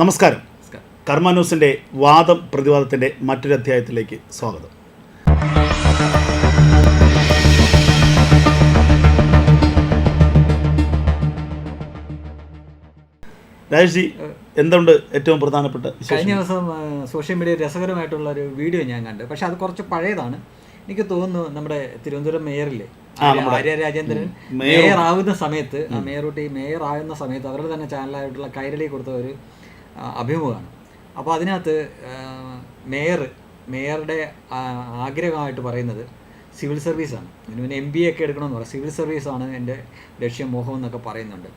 നമസ്കാരം. കർമ്മ ന്യൂസിന്റെ വാദം പ്രതിവാദത്തിന്റെ മറ്റൊരു അധ്യായത്തിലേക്ക് സ്വാഗതം. രാജേഷ് ജി എന്തുണ്ട് ഏറ്റവും പ്രധാനപ്പെട്ട കഴിഞ്ഞ ദിവസം സോഷ്യൽ മീഡിയ രസകരമായിട്ടുള്ള ഒരു വീഡിയോ ഞാൻ കണ്ടു. പക്ഷെ അത് കുറച്ച് പഴയതാണ്. എനിക്ക് തോന്നുന്നു നമ്മുടെ തിരുവനന്തപുരം മേയറില്ലേ? ആര്യ രാജേന്ദ്രൻ മേയർ. ആവുന്ന സമയത്ത് ആ കുട്ടി മേയർ ആവുന്ന സമയത്ത് അവരുടെ തന്നെ ചാനലായിട്ടുള്ള കൈരളി കൊടുത്ത ഒരു അഭിമുഖമാണ്. അപ്പോൾ അതിനകത്ത് മേയർ മേയറുടെ ആഗ്രഹമായിട്ട് പറയുന്നത് സിവിൽ സർവീസാണ്. അതിന് പിന്നെ എം ബി എ ഒക്കെ എടുക്കണമെന്ന് പറയാം. സിവിൽ സർവീസാണ് എന്റെ ലക്ഷ്യം മോഹം എന്നൊക്കെ പറയുന്നുണ്ട്.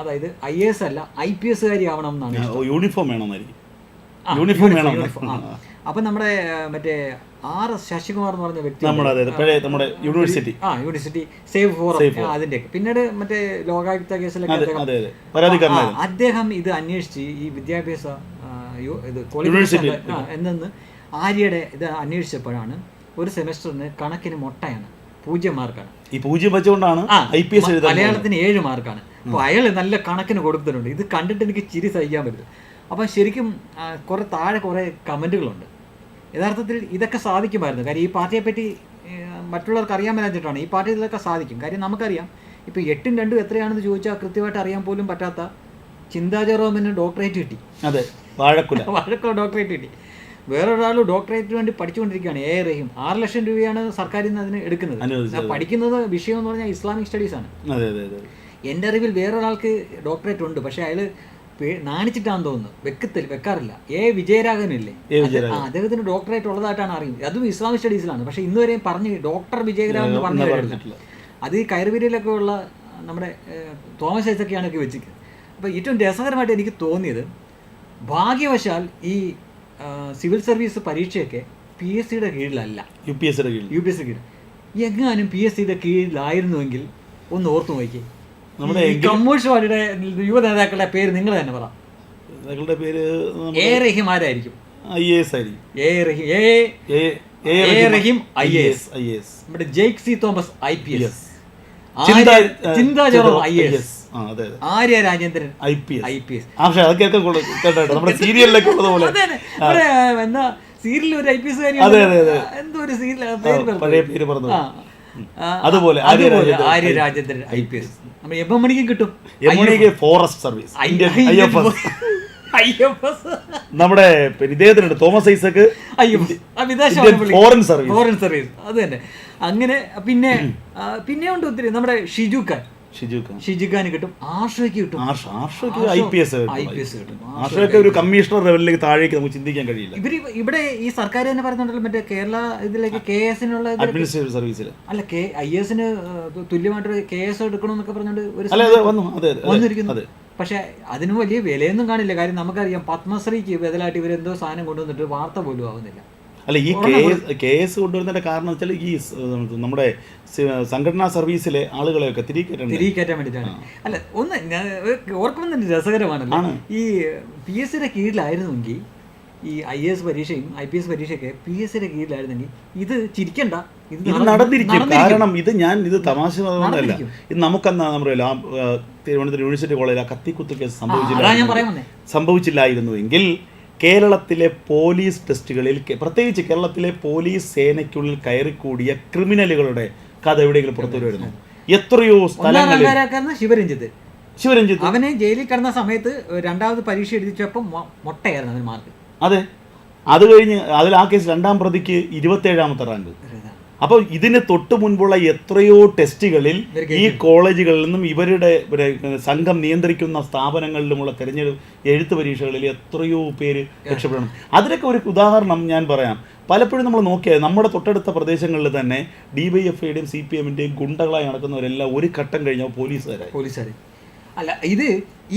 അതായത് ഐ എ എസ് അല്ല ഐ പി എസ്സുകാരി ആവണം എന്നാണ് യൂണിഫോം വേണം യൂണിഫോം വേണം. അപ്പൊ നമ്മുടെ മറ്റേ ആർ എസ് ശശികുമാർ എന്ന് പറഞ്ഞ വ്യക്തി നമ്മുടെ നമ്മുടെ യൂണിവേഴ്സിറ്റി ആ യൂണിവേഴ്സിറ്റി സേവ് ഫോർ അതിന്റെ പിന്നീട് മറ്റേ ലോകായുക്ത കേസിലൊക്കെ അദ്ദേഹം അദ്ദേഹം ഇത് അന്വേഷിച്ച് ഈ വിദ്യാഭ്യാസ ഇത് എന്നെന്ന് ആര്യയുടെ ഇത് അന്വേഷിച്ചപ്പോഴാണ് ഒരു സെമസ്റ്ററിന് കണക്കിന് മുട്ടയാണ്. പൂജ്യം മാർക്കാണ്. ഈ പൂജ്യം വെച്ചുകൊണ്ടാണ് ആ, ഐ പി എസ് മലയാളത്തിന് ഏഴ് മാർക്കാണ്. അപ്പോൾ അയാൾ നല്ല കണക്കിന് കൊടുത്തിട്ടുണ്ട്. ഇത് കണ്ടിട്ട് എനിക്ക് ചിരി സഹിക്കാൻ പറ്റും. അപ്പം ശരിക്കും കുറേ കുറെ താഴെ കുറെ കമന്റുകളുണ്ട് യഥാർത്ഥത്തിൽ ഇതൊക്കെ സാധിക്കുമായിരുന്നു. കാര്യം ഈ പാർട്ടിയെ പറ്റി മറ്റുള്ളവർക്ക് അറിയാൻ മേലാഞ്ഞിട്ടാണ്. ഈ പാർട്ടി ഇതൊക്കെ സാധിക്കും. കാര്യം നമുക്കറിയാം ഇപ്പോൾ എട്ടും രണ്ടും എത്രയാണെന്ന് ചോദിച്ചാൽ കൃത്യമായിട്ട് അറിയാൻ പോലും പറ്റാത്ത ചിന്താ ജെറോമിന് ഡോക്ടറേറ്റ് കിട്ടി. അതെ വാഴക്കുല. വാഴക്കുല ഡോക്ടറേറ്റ് കിട്ടി. വേറൊരാൾ ഡോക്ടറേറ്റിന് വേണ്ടി പഠിച്ചുകൊണ്ടിരിക്കുകയാണ്. എ റഹീം. ആറ് ലക്ഷം രൂപയാണ് സർക്കാരിൽ നിന്ന് അതിന് എടുക്കുന്നത്. പഠിക്കുന്നത് വിഷയം എന്ന് പറഞ്ഞാൽ ഇസ്ലാമിക് സ്റ്റഡീസ് ആണ്. എന്റെ അറിവിൽ വേറൊരാൾക്ക് ഡോക്ടറേറ്റ് ഉണ്ട്. പക്ഷേ അയാൾ നാണിച്ചിട്ടാന്ന് തോന്നുന്നു. വെക്കത്തിൽ വെക്കാറില്ല. എ വിജയരാഘവനില്ലേ. ആ അദ്ദേഹത്തിന് ഡോക്ടറേറ്റ് ഉള്ളതായിട്ടാണ് അറിയുന്നത്. അതും ഇസ്ലാമിക് സ്റ്റഡീസിലാണ്. പക്ഷെ ഇന്നുവരെയും പറഞ്ഞ് ഡോക്ടർ വിജയരാഘവൻ എന്ന് പറഞ്ഞു കേട്ടിട്ടില്ല. അത് ഈ കയറുപീരിയിലൊക്കെ ഉള്ള നമ്മുടെ തോമസ് ഐസൊക്കെയാണ് ഒക്കെ വെച്ചിരിക്കുന്നത്. അപ്പോൾ ഏറ്റവും രസകരമായിട്ട് എനിക്ക് തോന്നിയത് ഭാഗ്യവശാൽ ഈ സിവിൽ സർവീസ് പരീക്ഷയൊക്കെ പി എസ് സിയുടെ കീഴിലല്ല. യു പി എസ് സിയുടെ കീഴിൽ. യു പി എസ് സി കീഴിൽ. എങ്ങാനും പി എസ് സിയുടെ കീഴിലായിരുന്നുവെങ്കിൽ ഒന്ന് ഓർത്തു നോക്കിയേ. നമ്മുടെ കമ്മ്യൂണിസ്റ്റ് പാർട്ടിയുടെ യുവ നേതാക്കളുടെ പേര് നിങ്ങൾ തന്നെ പറ. നിങ്ങളുടെ പേര് എ റഹീം ആരായിരിക്കും ഐ എ എസ് ആയിരിക്കും. A Rahim A A Rahim I A S. I A S നമ്മുടെ Jake C Thomas I P S. Chintha I A S. Arya Rajendran I P I P S. പക്ഷേ അതൊക്കെ കേട്ടോ നമ്മുടെ സീരിയലിലൊക്കെ ഉള്ളത് പോലെ എന്താ സീരിയലിൽ ഒരു ഐ പി എസ്. എന്തോ ഒരു സീരിയൽ അതുപോലെ Arya Rajendran I P S. നമ്മൾ മണിക്കും കിട്ടും യമുണിക്ക് forest service I- F S നമ്മുടെ ഇദ്ദേഹത്തിനുണ്ട് തോമസ് ഐസക്ക്. വിദേശ ഫോറിൻ സർവീസ് ഫോറിൻ സർവീസ് അത് തന്നെ. അങ്ങനെ പിന്നെ പിന്നെ ഉണ്ട് ഒത്തിരി. നമ്മുടെ ഷിജു ഖാൻ. കിട്ടും ആർഷയ്ക്ക് കിട്ടും. Arsha ആർഷയ്ക്ക് I P S I P S കിട്ടും. ആർഷയൊക്കെ ഒരു കമ്മീഷണർ ലെവലിലേക്ക് താഴേക്ക് നമുക്ക് ചിന്തിക്കാൻ കഴിയില്ല. ഇവിടെ ഈ സർക്കാർ തന്നെ പറയുന്നുണ്ടല്ലോ മറ്റേ കേരള ഇതിലേക്ക് കെ എസിനുള്ള അഡ്മിനിസ്ട്രേറ്റീവ് സർവീസിൽ അല്ല കെ ഐ എസിന് തുല്യമായിട്ട് കെ എസ് എടുക്കണമെന്നൊക്കെ പറഞ്ഞുകൊണ്ട് ഒരു പക്ഷെ അതിന് വലിയ വിലയൊന്നും കാണില്ല. കാര്യം നമുക്കറിയാം പത്മശ്രീക്ക് ബദലായിട്ട് ഇവരെന്തോ സാധനം കൊണ്ടുവന്നിട്ട് വാർത്ത പോലും ആവുന്നില്ല. അല്ല ഈ കേസ് കേസ് കൊണ്ടുവരുന്നതിന്റെ കാരണം വെച്ചാൽ ഈ നമ്മുടെ സംഘടനാ സർവീസിലെ ആളുകളെയൊക്കെ തിരികെ കയറ്റാൻ വേണ്ടിയിട്ടാണ്. അല്ല ഒന്ന് ഞാൻ ഓർക്കുമ്പോൾ തന്നെ രസകരമാണല്ലോ. ഈ പി എസ് സിയുടെ കീഴിലായിരുന്നെങ്കിൽ ഈ ഐ എസ് പരീക്ഷയും ഐ പി എസ് പരീക്ഷയൊക്കെ പി എസ് സിയുടെ കീഴിലായിരുന്നെങ്കിൽ ഇത് ചിരിക്കണ്ട. ഇത് നടന്നിരിക്കും. കാരണം ഇത് ഞാൻ ഇത് തമാശ പറഞ്ഞതല്ല. ഇത് നമുക്കെന്നാ നമ്മുടെ തിരുവനന്തപുരം യൂണിവേഴ്സിറ്റി കോളേജിൽ ആ കത്തിക്കുത്ത് കേസ് സംഭവിച്ചില്ല സംഭവിച്ചില്ലായിരുന്നു. എങ്കിൽ കേരളത്തിലെ പോലീസ് ടെസ്റ്റുകളിൽ പ്രത്യേകിച്ച് കേരളത്തിലെ പോലീസ് സേനയ്ക്കുള്ളിൽ കയറിക്കൂടിയ ക്രിമിനലുകളുടെ കഥ എവിടെയെങ്കിലും പുറത്തു വരുന്നു എത്രയോ സ്ഥലങ്ങളിൽ ശിവരഞ്ജിത്ത്. ശിവരഞ്ജിത്ത്. അവനെ ജയിലിൽ കിടന്ന സമയത്ത് രണ്ടാമത് പരീക്ഷ എഴുതിച്ചപ്പോൾ മുട്ടയായിരുന്നു മൊട്ടയായിരുന്നു അവന് മാർക്ക്. അതെ. അത് കഴിഞ്ഞ് അതിൽ ആ കേസ് രണ്ടാം പ്രതിക്ക് ഇരുപത്തേഴാമത്തെ റാങ്ക്. അപ്പോൾ ഇതിന് തൊട്ട് മുൻപുള്ള എത്രയോ ടെസ്റ്റുകളിൽ ഈ കോളേജുകളിൽ നിന്നും ഇവരുടെ സംഘം നിയന്ത്രിക്കുന്ന സ്ഥാപനങ്ങളിലുമുള്ള തെരഞ്ഞെടുപ്പ് എഴുത്ത് പരീക്ഷകളിൽ എത്രയോ പേര് രക്ഷപ്പെടണം. അതിനൊക്കെ ഒരു ഉദാഹരണം ഞാൻ പറയാം. പലപ്പോഴും നമ്മൾ നോക്കിയാൽ നമ്മുടെ തൊട്ടടുത്ത പ്രദേശങ്ങളിൽ തന്നെ ഡി വൈ എഫ് ഐയുടെയും സി പി എമ്മിന്റെയും ഗുണ്ടകളായി നടക്കുന്നവരെല്ലാം ഒരു ഘട്ടം കഴിഞ്ഞാൽ പോലീസുകാരായി. പോലീസുകാരെ അല്ല ഇത്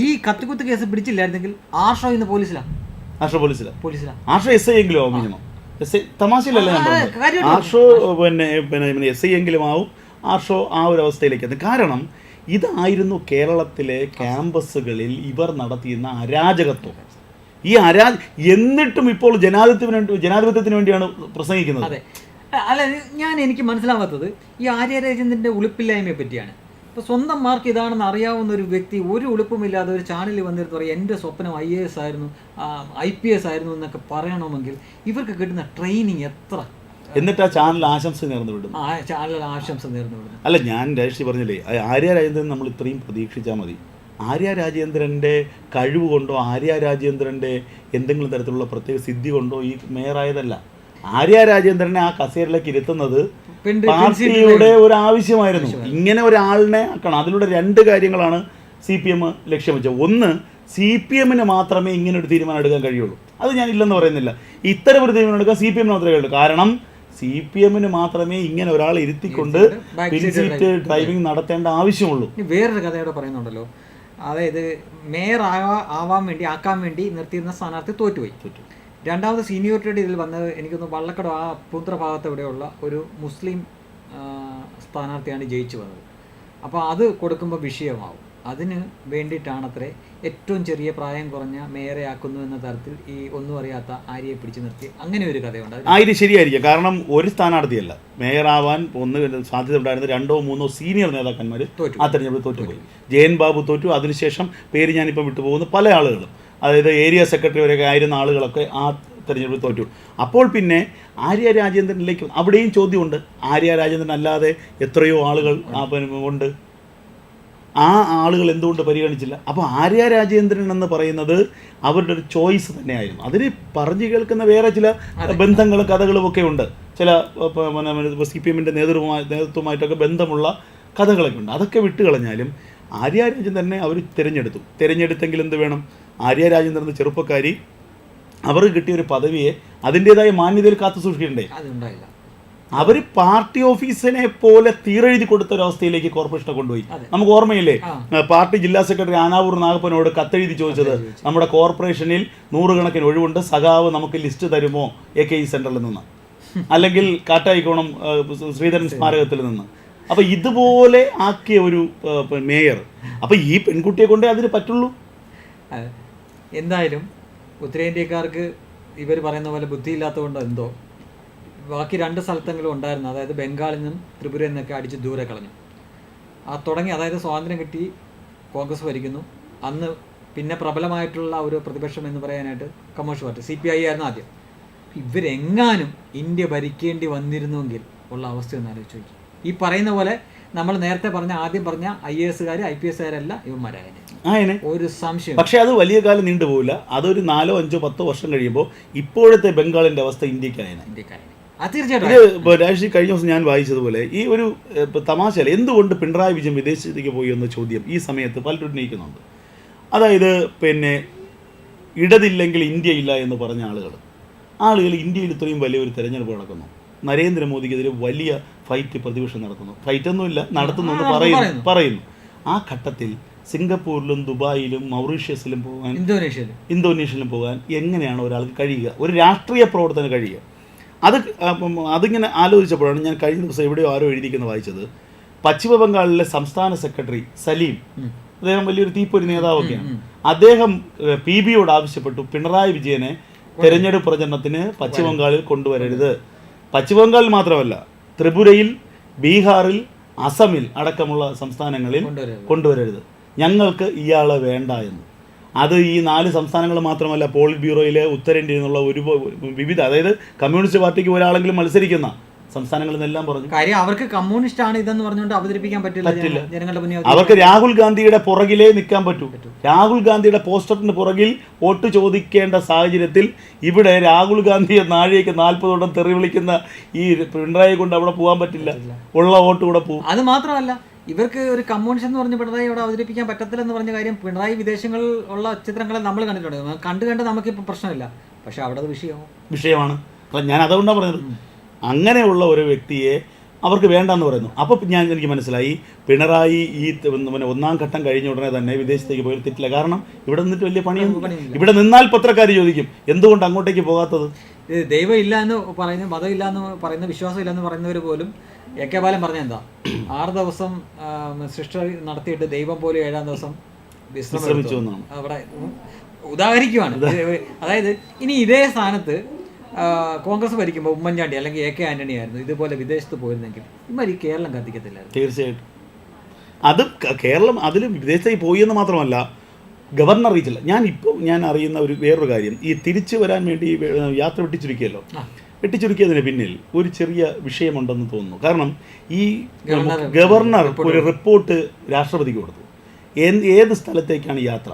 ഈ കത്തിക്കുത്ത് കേസ് പിടിച്ചില്ലായിരുന്നെങ്കിൽ ആർഷോ ഇന്ന് പോലീസിലാണ് ആർഷോ പോലീസിലാണ് പോലീസിലാണ് ആർഷോ എസ് ഐ എങ്കിലും എസ് ഐ തമാശയിലല്ല ഞാൻ ആ, പറഞ്ഞത്? ആർഷോ പിന്നെ പിന്നെ എസ് ഐ എങ്കിലും ആവും. ആർഷോ ആ ഒരു അവസ്ഥയിലേക്ക് എത്തും. കാരണം ഇതായിരുന്നു കേരളത്തിലെ ക്യാമ്പസുകളിൽ ഇവർ നടത്തിയിരുന്ന അരാജകത്വം. ഈ അരാ എന്നിട്ടും ഇപ്പോൾ ജനാധിപത്യത്തിന് വേണ്ടി ജനാധിപത്യത്തിന് വേണ്ടിയാണ് പ്രസംഗിക്കുന്നത്. അതെ. അല്ല ഞാൻ എനിക്ക് മനസ്സിലാവാത്തത് ഈ ആര്യ രാജേന്ദ്രന്റെ ഉളുപ്പില്ലായ്മയെ പറ്റിയാണ്. ഇപ്പൊ സ്വന്തം മാർക്ക് ഇതാണെന്ന് അറിയാവുന്ന ഒരു വ്യക്തി ഒരു ഉളുപ്പുമില്ലാതെ ഒരു ചാനലിൽ വന്നിട്ട് പറയും എന്റെ സ്വപ്നം ഐ എ എസ് ആയിരുന്നു ഐ പി എസ് ആയിരുന്നു എന്നൊക്കെ പറയണമെങ്കിൽ ഇവർക്ക് കിട്ടുന്ന ട്രെയിനിങ് എത്ര? എന്നിട്ട് ആ ചാനൽ ആശംസ നേർന്നു വിടും. ആ ചാനൽ ആശംസ നേർന്നു വിടും. അല്ല ഞാൻ രാഷ്ട്രീയ പറഞ്ഞില്ലേ ആര്യ രാജേന്ദ്രൻ നമ്മൾ ഇത്രയും പ്രതീക്ഷിച്ചാൽ മതി. ആര്യ രാജേന്ദ്രന്റെ കഴിവ് കൊണ്ടോ ആര്യ രാജേന്ദ്രന്റെ എന്തെങ്കിലും തരത്തിലുള്ള പ്രത്യേക സിദ്ധി കൊണ്ടോ ഈ മേയറായതല്ല. ആര്യ രാജേന്ദ്രനെ ആ കസേരയിലേക്ക് ഇരുത്തുന്നത് പാർട്ടിയുടെ ഒരു ആവശ്യമായിരുന്നു. ഇങ്ങനെ ഒരാളിനെ ആക്കണം. അതിലൂടെ രണ്ട് കാര്യങ്ങളാണ് സി പി എം ലക്ഷ്യം വെച്ചത് ഒന്ന് സി പി എമ്മിന് മാത്രമേ ഇങ്ങനെ ഒരു തീരുമാനം എടുക്കാൻ കഴിയുള്ളൂ. അത് ഞാൻ ഇല്ലെന്ന് പറയുന്നില്ല. ഇത്തരം ഒരു തീരുമാനം എടുക്കാൻ സി പി എമ്മിന് മാത്രമേ കഴിയുള്ളൂ. കാരണം സി പി എമ്മിന് മാത്രമേ ഇങ്ങനെ ഒരാൾ ഇരുത്തിക്കൊണ്ട് back പിൻ seat സീറ്റ് ഡ്രൈവിംഗ് നടത്തേണ്ട ആവശ്യമുള്ളൂ. വേറൊരു കഥയോടെ പറയുന്നുണ്ടല്ലോ. അതായത് മേയർ ആവാ ആവാൻ വേണ്ടി ആക്കാൻ വേണ്ടി നിർത്തിയിരുന്ന സ്ഥാനാർത്ഥി തോറ്റുപോയി. രണ്ടാമത് സീനിയോറിറ്റിയുടെ ഇതിൽ വന്നത് എനിക്കൊന്ന് വള്ളക്കട ആ പൂന്ത്ര ഭാഗത്ത് ഇവിടെയുള്ള ഒരു മുസ്ലിം സ്ഥാനാർത്ഥിയാണ് ജയിച്ചു വന്നത്. അപ്പോൾ അത് കൊടുക്കുമ്പോൾ വിഷയമാവും. അതിന് വേണ്ടിയിട്ടാണത്രേ ഏറ്റവും ചെറിയ പ്രായം കുറഞ്ഞ മേയറെ ആക്കുന്നു എന്ന തരത്തിൽ ഈ ഒന്നും അറിയാത്ത ആര്യയെ പിടിച്ചു നിർത്തി. അങ്ങനെ ഒരു കഥയുണ്ട്. ആ ഇത് ശരിയായിരിക്കും. കാരണം ഒരു സ്ഥാനാർത്ഥിയല്ല. മേയറാവാൻ ഒന്ന് സാധ്യത ഉണ്ടായിരുന്ന രണ്ടോ മൂന്നോ സീനിയർ നേതാക്കന്മാർ തോറ്റു. ആ തെരഞ്ഞെടുപ്പ് തോറ്റുപോയി ജയൻ ബാബു തോറ്റു. അതിനുശേഷം പേര് ഞാനിപ്പോൾ വിട്ടുപോകുന്ന പല ആളുകളും. അതായത് ഏരിയ സെക്രട്ടറി വരെയൊക്കെ ആയിരുന്ന ആളുകളൊക്കെ ആ തെരഞ്ഞെടുപ്പ് തോറ്റു. അപ്പോൾ പിന്നെ ആര്യ രാജേന്ദ്രനിലേക്ക് അവിടെയും ചോദ്യമുണ്ട്. ആര്യ രാജേന്ദ്രൻ അല്ലാതെ എത്രയോ ആളുകൾ ഉണ്ട്. ആ ആളുകൾ എന്തുകൊണ്ട് പരിഗണിച്ചില്ല? അപ്പോൾ ആര്യ രാജേന്ദ്രൻ എന്ന് പറയുന്നത് അവരുടെ ഒരു ചോയ്സ് തന്നെയായിരുന്നു. അതിന് പറഞ്ഞു കേൾക്കുന്ന വേറെ ചില ബന്ധങ്ങളും കഥകളും ഒക്കെ ഉണ്ട്. ചില സി പി എമ്മിന്റെ നേതൃത്വമായി നേതൃത്വമായിട്ടൊക്കെ ബന്ധമുള്ള കഥകളൊക്കെ ഉണ്ട്. അതൊക്കെ വിട്ടുകളഞ്ഞാലും ആര്യ രാജേന്ദ്രനെ അവർ തിരഞ്ഞെടുത്തു. തിരഞ്ഞെടുത്തെങ്കിൽ എന്ത് വേണം? ആര്യ രാജേന്ദ്രൻ എന്ന ചെറുപ്പക്കാരി അവർക്ക് കിട്ടിയ ഒരു പദവിയെ അതിന്റെതായ മാന്യതയിൽ കാത്തു സൂക്ഷിക്കണ്ടേ? അവർ പാർട്ടി ഓഫീസിനെ പോലെ തീരെഴുതി കൊടുത്ത ഒരവസ്ഥയിലേക്ക് കോർപ്പറേഷനെ കൊണ്ടുപോയി. നമുക്ക് ഓർമ്മയില്ലേ? പാർട്ടി ജില്ലാ സെക്രട്ടറി ആനാവൂർ നാഗപ്പനോട് കത്തെഴുതി ചോദിച്ചത് നമ്മുടെ കോർപ്പറേഷനിൽ നൂറുകണക്കിന് ഒഴിവുണ്ട് സഖാവ് നമുക്ക് ലിസ്റ്റ് തരുമോ? എ കെ ഇ സെന്ററിൽ നിന്ന്. അല്ലെങ്കിൽ കാട്ടായിക്കോണം ശ്രീധരൻ സ്മാരകത്തിൽ നിന്ന്. അപ്പൊ ഇതുപോലെ ആക്കിയ ഒരു മേയർ. അപ്പൊ ഈ പെൺകുട്ടിയെ കൊണ്ടേ അതിന് പറ്റുള്ളൂ. എന്തായാലും ഉത്തരേന്ത്യക്കാർക്ക് ഇവർ പറയുന്ന പോലെ ബുദ്ധിയില്ലാത്തതുകൊണ്ട് എന്തോ. ബാക്കി രണ്ട് സ്ഥലത്തെങ്കിലും ഉണ്ടായിരുന്നു. അതായത് ബംഗാളിൽ നിന്നും ത്രിപുരയിൽ നിന്നൊക്കെ അടിച്ച് ദൂരെ കളഞ്ഞു. ആ തുടങ്ങി അതായത് സ്വാതന്ത്ര്യം കിട്ടി കോൺഗ്രസ് ഭരിക്കുന്നു. അന്ന് പിന്നെ പ്രബലമായിട്ടുള്ള ഒരു പ്രതിപക്ഷം എന്ന് പറയാനായിട്ട് communist party C P I ആയിരുന്നു ആദ്യം. ഇവരെങ്ങാനും ഇന്ത്യ ഭരിക്കേണ്ടി വന്നിരുന്നുവെങ്കിൽ ഉള്ള അവസ്ഥ ഒന്ന് ആലോചിച്ച് നോക്കി. ഈ പറയുന്ന പോലെ നമ്മൾ നേരത്തെ പറഞ്ഞ ആദ്യം പറഞ്ഞ ഐ എ എസുകാർ ഐ പി എസുകാരല്ല ഇവന്മാരായനെ ആയനെ. ഒരു സംശയം പക്ഷേ അത് വലിയ കാലം നീണ്ടുപോകില്ല അതൊരു നാലോ അഞ്ചോ പത്തോ വർഷം കഴിയുമ്പോൾ ഇപ്പോഴത്തെ ബംഗാളിന്റെ അവസ്ഥ ഇന്ത്യക്കായനെ. ഇന്ത്യക്കാരനെ അത് തീർച്ചയായിട്ടും ഇത് കഴിഞ്ഞ ദിവസം ഞാൻ വായിച്ചതുപോലെ ഈ ഒരു തമാശ അല്ല തമാശയല്ല എന്തുകൊണ്ട് പിണറായി വിജയൻ വിദേശത്തേക്ക് പോയി എന്ന ചോദ്യം ഈ സമയത്ത് പലരും ഉന്നയിക്കുന്നുണ്ട്. അതായത് പിന്നെ ഇടതില്ലെങ്കിൽ ഇന്ത്യ ഇല്ല എന്ന് പറഞ്ഞ ആളുകൾ. ആളുകൾ ഇന്ത്യയിൽ ഇത്രയും വലിയൊരു തെരഞ്ഞെടുപ്പ് നടക്കുന്നു. നരേന്ദ്രമോദിക്കെതിരെ വലിയ ഫൈറ്റ് പ്രതിപക്ഷം നടത്തുന്നു ഫൈറ്റ് ഒന്നുമില്ല നടത്തുന്നു എന്ന് പറയുന്നു പറയുന്നു. ആ ഘട്ടത്തിൽ സിംഗപ്പൂരിലും ദുബായിലും മൗറീഷ്യസിലും പോകാൻ ഇന്തോനേഷ്യയിലും. ഇന്തോനേഷ്യയിലും പോകാൻ എങ്ങനെയാണ് ഒരാൾക്ക് കഴിയുക? ഒരു രാഷ്ട്രീയ പ്രവർത്തനം കഴിയുക. അത് അതിങ്ങനെ ആലോചിച്ചപ്പോഴാണ് ഞാൻ കഴിഞ്ഞ ദിവസം എവിടെയോ ആരോ എഴുതിയിരിക്കുന്നത് വായിച്ചത്. പശ്ചിമ ബംഗാളിലെ സംസ്ഥാന സെക്രട്ടറി സലീം അദ്ദേഹം വലിയൊരു തീപ്പൊരി നേതാവൊക്കെയാണ്. അദ്ദേഹം പി ബിയോട് ആവശ്യപ്പെട്ടു പിണറായി വിജയനെ തെരഞ്ഞെടുപ്പ് പ്രചരണത്തിന് പശ്ചിമ ബംഗാളിൽ കൊണ്ടുവരരുത്. പശ്ചിമ ബംഗാളിൽ മാത്രമല്ല ത്രിപുരയിൽ ബീഹാറിൽ അസമിൽ അടക്കമുള്ള സംസ്ഥാനങ്ങളിൽ കൊണ്ടുവരരുത്. ഞങ്ങൾക്ക് ഇയാളെ വേണ്ട എന്ന് അത് ഈ നാല് സംസ്ഥാനങ്ങൾ മാത്രമല്ല പോളിറ്റ് ബ്യൂറോയിലെ ഉത്തരേന്ത്യയിൽ നിന്നുള്ള ഒരു വിവിധ അതായത് കമ്മ്യൂണിസ്റ്റ് പാർട്ടിക്ക് ഒരാളെങ്കിലും മത്സരിക്കുന്ന സംസ്ഥാനങ്ങളിൽ നിന്നെല്ലാം പറഞ്ഞു. കാര്യം അവർക്ക് കമ്മ്യൂണിസ്റ്റ് ആണ് ഇതെന്ന് പറഞ്ഞുകൊണ്ട് അവതരിപ്പിക്കാൻ പറ്റില്ല പറ്റില്ല. ജനങ്ങളുടെ മുന്നിൽ അവർക്ക് രാഹുൽ ഗാന്ധിയുടെ പുറകിലേ നിൽക്കാൻ പറ്റൂ. രാഹുൽ ഗാന്ധിയുടെ പോസ്റ്ററിന് പുറകിൽ വോട്ട് ചോദിക്കേണ്ട സാഹചര്യത്തിൽ ഇവിടെ രാഹുൽ ഗാന്ധിയെ നാഴികയ്ക്ക് നാൽപ്പതോടം തെറി വിളിക്കുന്ന ഈ പിണറായി കൊണ്ട് അവിടെ പോകാൻ പറ്റില്ല. ഉള്ള വോട്ട് കൂടെ പോകും അത് മാത്രമല്ല ഇവർക്ക് ഒരു കമ്മ്യൂണിസ്റ്റ് എന്ന് പറഞ്ഞ് പിണറായി ഇവിടെ അവതരിപ്പിക്കാൻ പറ്റത്തില്ല എന്ന് പറഞ്ഞ കാര്യം പിണറായി വിദേശങ്ങളിൽ ഉള്ള ചിത്രങ്ങളെ നമ്മൾ കണ്ടിട്ടുണ്ട്. കണ്ടു കണ്ട് നമുക്കിപ്പോൾ പ്രശ്നമില്ല. പക്ഷെ അവിടെ അത് വിഷയമാവും. വിഷയമാണ്. അല്ല ഞാൻ അതുകൊണ്ടാണ് പറഞ്ഞത്. അങ്ങനെയുള്ള ഒരു വ്യക്തിയെ അവർക്ക് വേണ്ടെന്ന് പറയുന്നു. അപ്പോൾ ഞാൻ എനിക്ക് മനസ്സിലായി. പിണറായി ഈ പിന്നെ ഒന്നാം ഘട്ടം കഴിഞ്ഞ ഉടനെ തന്നെ വിദേശത്തേക്ക് പോയി തെറ്റില്ല. കാരണം ഇവിടെ നിന്നിട്ട് വലിയ പണിയൊന്നും ഇവിടെ നിന്നാൽ പത്രക്കാർ ചോദിക്കും എന്തുകൊണ്ട് അങ്ങോട്ടേക്ക് പോകാത്തത്? ദൈവം ഇല്ല എന്ന് പറയുന്ന മതം ഇല്ല എന്ന് പറയുന്ന വിശ്വാസം ഇല്ല എന്ന് പറയുന്നവർ പോലും എ കെ ബാലൻ പറഞ്ഞ എന്താ? ആറ് ദിവസം സൃഷ്ടി നടത്തിയിട്ട് ദൈവം പോലും ഏഴാം ദിവസം വിശ്രമം വിശ്രമിച്ചു അവിടെ ഉദാഹരിക്കുവാണ്. അതായത് ഇനി ഇതേ സ്ഥാനത്ത് കോൺഗ്രസ് ഭരിക്കുമ്പോൾ ഉമ്മൻചാണ്ടി അല്ലെങ്കിൽ എ കെ ആന്റണി ആയിരുന്നു. ഇതുപോലെ വിദേശത്ത് പോയിരുന്നെങ്കിൽ ഇമാര് കേരളം കത്തിക്കത്തില്ലായിരുന്നു. തീർച്ചയായിട്ടും. അത് കേരളം അതിൽ വിദേശത്തേക്ക് പോയി എന്ന് മാത്രമല്ല ഗവർണർ അറിയിച്ചില്ല. ഞാൻ ഇപ്പം ഞാൻ അറിയുന്ന ഒരു വേറൊരു കാര്യം. ഈ തിരിച്ചു വരാൻ വേണ്ടി യാത്ര വെട്ടിച്ചുരുക്കിയല്ലോ. വെട്ടിച്ചുരുക്കിയതിന് പിന്നിൽ ഒരു ചെറിയ വിഷയമുണ്ടെന്ന് തോന്നുന്നു. കാരണം ഈ ഗവർണർ ഒരു റിപ്പോർട്ട് രാഷ്ട്രപതിക്ക് കൊടുത്തു. ഏത് സ്ഥലത്തേക്കാണ് യാത്ര?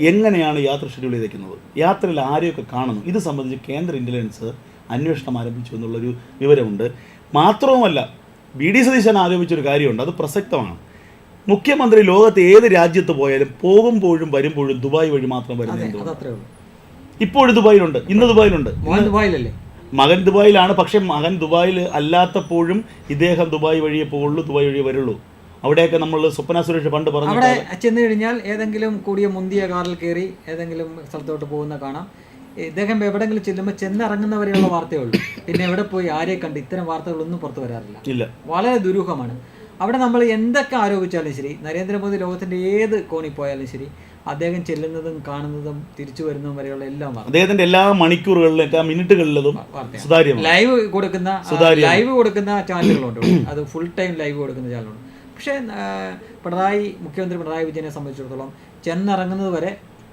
എങ്ങനെയാണ് യാത്ര ഷെഡ്യൂൾ ചെയ്തേക്കുന്നത്? യാത്രയിൽ ആരെയൊക്കെ കാണുന്നു? ഇത് സംബന്ധിച്ച് കേന്ദ്ര ഇന്റലിജൻസ് അന്വേഷണം ആരംഭിച്ചു എന്നുള്ളൊരു വിവരമുണ്ട്. മാത്രവുമല്ല ബി ഡി സതീശൻ ആരോപിച്ചൊരു കാര്യമുണ്ട്. അത് പ്രസക്തമാണ്. മുഖ്യമന്ത്രി ലോകത്ത് ഏത് രാജ്യത്ത് പോയാലും പോകുമ്പോഴും വരുമ്പോഴും ദുബായ് വഴി മാത്രം ഉള്ളൂ. ഇപ്പോഴും ദുബായിലുണ്ട്. ഇന്ന് ദുബായിലുണ്ട്. ദുബായിലല്ലേ? മകൻ ദുബായിലാണ്. പക്ഷെ മകൻ ദുബായിൽ അല്ലാത്തപ്പോഴും ഇദ്ദേഹം ദുബായ് വഴിയേ പോകുള്ളൂ ദുബായ് വഴിയേ വരുള്ളൂ. അവിടെയൊക്കെ നമ്മൾ സ്വപ്ന സുരേഷ് പണ്ട് പറഞ്ഞു അവിടെ ചെന്ന് കഴിഞ്ഞാൽ ഏതെങ്കിലും കൂടിയ മുന്തിയ കാറിൽ കയറി ഏതെങ്കിലും സ്ഥലത്തോട്ട് പോകുന്ന കാണാം. ഇദ്ദേഹം എവിടെങ്കിലും ചെല്ലുമ്പോൾ ചെന്നിറങ്ങുന്നവരെയുള്ള വാർത്തയേ ഉള്ളൂ പിന്നെ എവിടെ പോയി ആരെ കണ്ട് ഇത്തരം വാർത്തകളൊന്നും പുറത്തു വരാറില്ല. ഇല്ല. വളരെ ദുരൂഹമാണ്. അവിടെ നമ്മൾ എന്തൊക്കെ ആരോപിച്ചാലും ശരി നരേന്ദ്രമോദി ലോകത്തിന്റെ ഏത് കോണി പോയാലും ശരി അദ്ദേഹം ചെല്ലുന്നതും കാണുന്നതും തിരിച്ചു വരുന്നതും വരെയുള്ള എല്ലാം അദ്ദേഹത്തിന്റെ എല്ലാ മണിക്കൂറുകളിലും എല്ലാ മിനിറ്റുകളിലും ലൈവ് കൊടുക്കുന്ന ലൈവ് കൊടുക്കുന്ന ചാനലുകളുണ്ട്. അത് ഫുൾ ടൈം ലൈവ് കൊടുക്കുന്ന ചാനലുണ്ട്. പക്ഷേ പിണറായി മുഖ്യമന്ത്രി പിണറായി വിജയനെ സംബന്ധിച്ചിടത്തോളം ചെന്നിറങ്ങുന്നത് വരെ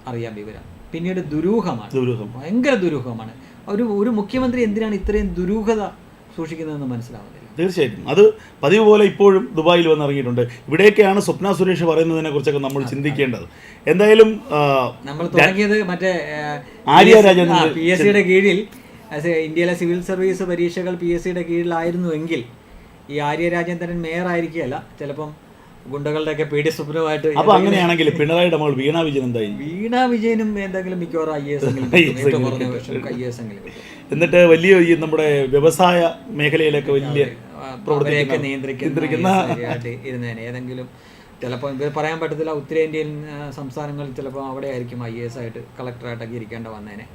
അറിയാം വിവരം. പിന്നീട് ദുരൂഹമാണ്. ദുരൂഹം. ഭയങ്കര ദുരൂഹമാണ്. ഒരു ഒരു മുഖ്യമന്ത്രി എന്തിനാണ് ഇത്രയും ദുരൂഹത സൂക്ഷിക്കുന്നതെന്ന് മനസ്സിലാവുന്നില്ല. തീർച്ചയായിട്ടും. അത് പതിവ് പോലെ ഇപ്പോഴും ദുബായിൽ വന്നിറങ്ങിയിട്ടുണ്ട്. ഇവിടെയൊക്കെയാണ് സ്വപ്ന സുരേഷ് പറയുന്നതിനെ കുറിച്ചൊക്കെ നമ്മൾ ചിന്തിക്കേണ്ടത്. എന്തായാലും നമ്മൾ തുടങ്ങിയത് മറ്റേ ആര്യ രാജ പി എസ് സിയുടെ കീഴിൽ ഇന്ത്യയിലെ സിവിൽ സർവീസ് പരീക്ഷകൾ പി എസ് സിയുടെ കീഴിലായിരുന്നുവെങ്കിൽ ഈ ആര്യ രാജേന്ദ്രൻ മേയർ ആയിരിക്കുകയല്ല ചിലപ്പം ഗുണ്ടകളുടെ ഒക്കെ പേടി സ്വപ്നമായിട്ട് അപ്പൊ അങ്ങനെയാണെങ്കിൽ പിണറായിയുടെ മകൾ വീണ വിജയൻ എന്തായി? വീണ വിജയനും എന്തെങ്കിലും മിക്കവാറും ഐ എസ് ഐ എസ് എന്നിട്ട് വലിയ ഈ നമ്മുടെ വ്യവസായ മേഖലയിലൊക്കെ വലിയ ആ, നിയന്ത്രിക്കുന്ന ഇരുന്നേനെ. ഏതെങ്കിലും ചിലപ്പോൾ ഇവർ പറയാൻ പറ്റത്തില്ല ഉത്തരേന്ത്യൻ സംസ്ഥാനങ്ങളിൽ ചിലപ്പോൾ അവിടെ ആയിരിക്കും ഐ എസ് ആയിട്ട് കളക്ടറായിട്ടൊക്കെ ഇരിക്കേണ്ട വന്നേനെ.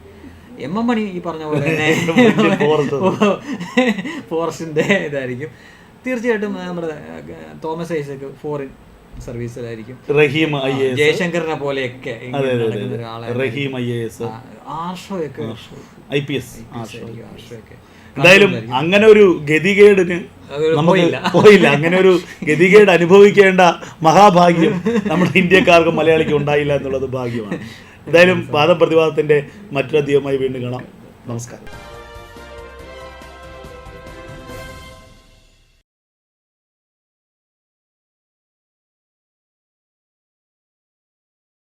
എം എം മണി ഈ പറഞ്ഞ പോലെ തന്നെ ഫോറസ്റ്റ്. ഫോറസ്റ്റിന്റെ ഇതായിരിക്കും. തീർച്ചയായിട്ടും നമ്മുടെ തോമസ് ഐസക് ഫോറിൻ സർവീസിലായിരിക്കും റഹീം ഐ എ എസ്. ജയശങ്കറിനെ പോലെയൊക്കെ റഹീം ഐ എ എസ്. ആർഷോയൊക്കെ ഐ പി എസ്. ആർഷോയ്ക്ക് എന്തായാലും അങ്ങനെ ഒരു ഗതികേടിന് നമുക്ക് പോയില്ല. അങ്ങനെ ഒരു ഗതികേട് അനുഭവിക്കേണ്ട മഹാഭാഗ്യം നമ്മുടെ ഇന്ത്യക്കാർക്ക് മലയാളിക്ക് ഉണ്ടായില്ല എന്നുള്ളത് ഭാഗ്യമാണ്. എന്തായാലും വാദപ്രതിവാദത്തിന്റെ മറ്റൊരധികമായി വീണ്ടും കാണാം. നമസ്കാരം.